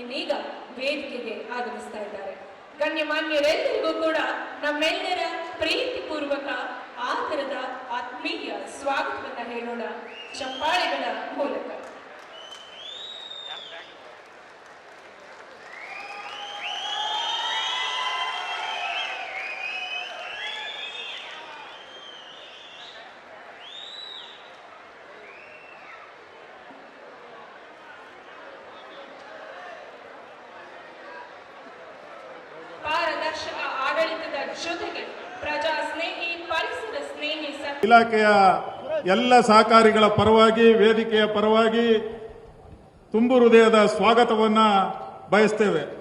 ಇನ್ನೀಗ ವೇದಿಕೆಗೆ ಆಗಮಿಸ್ತಾ ಇದ್ದಾರೆ. ಗಣ್ಯಮಾನ್ಯರೆಲ್ಲರಿಗೂ ಕೂಡ ನಮ್ಮೆಲ್ಲರ ಪ್ರೀತಿಪೂರ್ವಕ ಆಧಾರದ ಆತ್ಮೀಯ ಸ್ವಾಗತವನ್ನು ಹೇಳೋಣ. ಚಪ್ಪಾಳೆಗಳ ಮೂಲಕ. ಇಲಾಖೆಯ ಎಲ್ಲ ಸಹಕಾರಿಗಳ ಪರವಾಗಿ ವೇದಿಕೆಯ ಪರವಾಗಿ ತುಂಬು ಹೃದಯದ ಸ್ವಾಗತವನ್ನ ಬಯಸ್ತೇವೆ.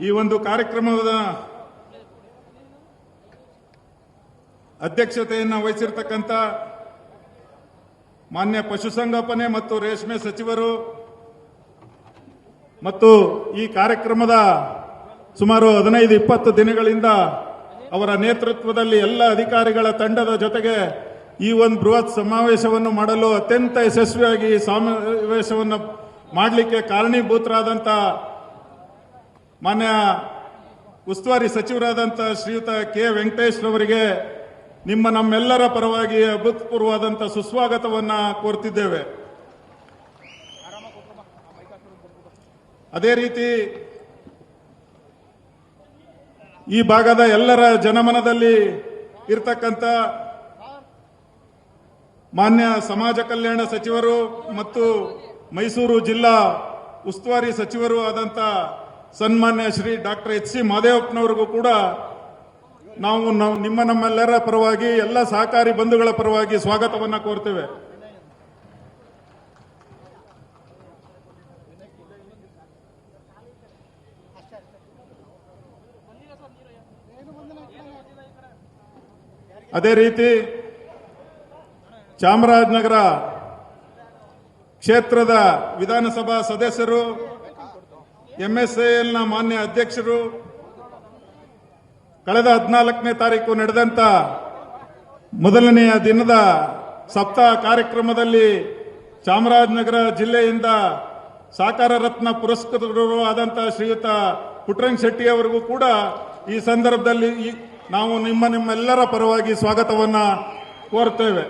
ಈ ಒಂದು ಕಾರ್ಯಕ್ರಮದ ಅಧ್ಯಕ್ಷತೆಯನ್ನು ವಹಿಸಿರ್ತಕ್ಕಂಥ ಮಾನ್ಯ ಪಶುಸಂಗೋಪನೆ ಮತ್ತು ರೇಷ್ಮೆ ಸಚಿವರು ಮತ್ತು ಈ ಕಾರ್ಯಕ್ರಮದ ಸುಮಾರು ಹದಿನೈದು, ಇಪ್ಪತ್ತು ದಿನಗಳಿಂದ ಅವರ ನೇತೃತ್ವದಲ್ಲಿ ಎಲ್ಲ ಅಧಿಕಾರಿಗಳ ತಂಡದ ಜೊತೆಗೆ ಈ ಒಂದು ಬೃಹತ್ ಸಮಾವೇಶವನ್ನು ಮಾಡಲು ಅತ್ಯಂತ ಯಶಸ್ವಿಯಾಗಿ ಸಮಾವೇಶವನ್ನು ಮಾಡಲಿಕ್ಕೆ ಕಾರಣೀಭೂತರಾದಂಥ ಮಾನ್ಯ ಉಸ್ತುವಾರಿ ಸಚಿವರಾದಂಥ ಶ್ರೀಯುತ ಕೆ. ವೆಂಕಟೇಶ್ ರವರಿಗೆ ನಿಮ್ಮ ನಮ್ಮೆಲ್ಲರ ಪರವಾಗಿ ಅಭೂತಪೂರ್ವವಾದಂಥ ಸುಸ್ವಾಗತವನ್ನ ಕೋರ್ತಿದ್ದೇವೆ. ಅದೇ ರೀತಿ ಈ ಭಾಗದ ಎಲ್ಲರ ಜನಮನದಲ್ಲಿ ಇರ್ತಕ್ಕಂಥ ಮಾನ್ಯ ಸಮಾಜ ಕಲ್ಯಾಣ ಸಚಿವರು ಮತ್ತು ಮೈಸೂರು ಜಿಲ್ಲಾ ಉಸ್ತುವಾರಿ ಸಚಿವರು ಆದಂಥ ಸನ್ಮಾನ್ಯ ಶ್ರೀ ಡಾಕ್ಟರ್ ಎಚ್ ಸಿ ಮಾದೇವಪ್ಪನವರಿಗೂ ಕೂಡ ನಾವು ನಿಮ್ಮ ನಮ್ಮೆಲ್ಲರ ಪರವಾಗಿ, ಎಲ್ಲ ಸಹಕಾರಿ ಬಂಧುಗಳ ಪರವಾಗಿ ಸ್ವಾಗತವನ್ನ ಕೋರ್ತೇವೆ. ಅದೇ ರೀತಿ ಚಾಮರಾಜನಗರ ಕ್ಷೇತ್ರದ ವಿಧಾನಸಭಾ ಸದಸ್ಯರು ಎಂಎಸ್ಎಲ್ನ ಮಾನ್ಯ ಅಧ್ಯಕ್ಷರು, ಕಳೆದ ಹದಿನಾಲ್ಕನೇ ತಾರೀಕು ನಡೆದಂತ ಮೊದಲನೆಯ ದಿನದ ಸಪ್ತಾಹ ಕಾರ್ಯಕ್ರಮದಲ್ಲಿ ಚಾಮರಾಜನಗರ ಜಿಲ್ಲೆಯಿಂದ ಸಾಕಾರ ರತ್ನ ಪುರಸ್ಕೃತರು ಆದಂತಹ ಶ್ರೀಯುತ ಪುಟ್ರಂಗ್ ಶೆಟ್ಟಿ ಅವರಿಗೂ ಕೂಡ ಈ ಸಂದರ್ಭದಲ್ಲಿ ನಾವು ನಿಮ್ಮ ನಿಮ್ಮೆಲ್ಲರ ಪರವಾಗಿ ಸ್ವಾಗತವನ್ನ ಕೋರ್ತೇವೆ.